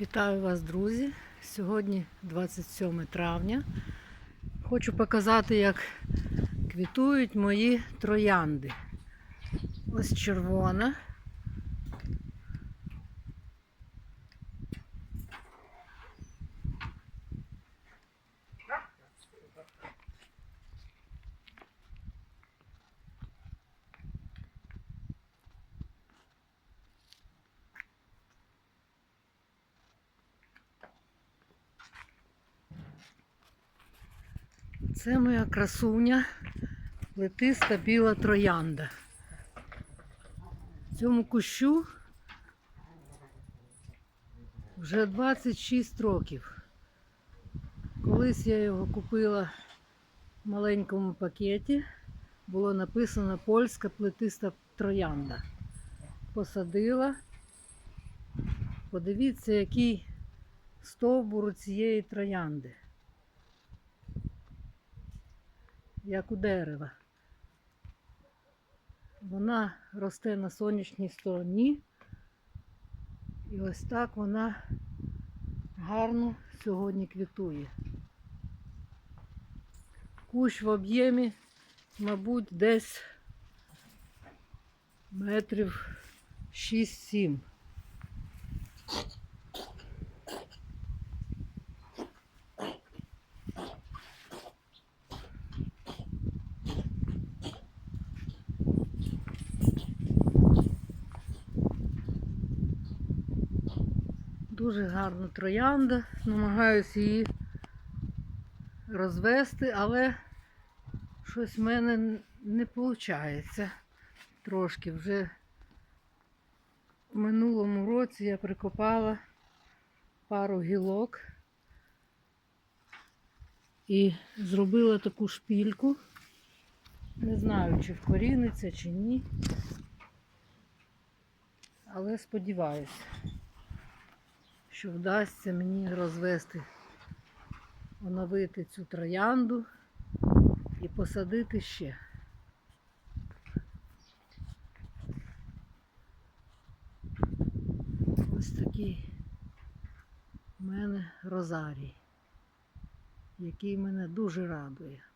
Вітаю вас, друзі! Сьогодні 27 травня. Хочу показати, як квітують мої троянди. Ось червона. Це моя красуня, плетиста біла троянда. Цьому кущу вже 26 років. Колись я його купила в маленькому пакеті. Було написано польська плетиста троянда. Посадила. Подивіться, який стовбур цієї троянди. Як у дерева. Вона росте на сонячній стороні. І ось так вона гарно сьогодні квітує. Кущ в об'ємі, мабуть, десь метрів 6-7. Дуже гарна троянда. Намагаюся її розвести, але щось в мене не виходить. Трошки вже в минулому році я прикопала пару гілок і зробила таку шпільку. Не знаю, чи вкоріниться, чи ні. Але сподіваюся що вдасться мені розвести, оновити цю троянду і посадити ще. Ось такий в мене розарій, який мене дуже радує.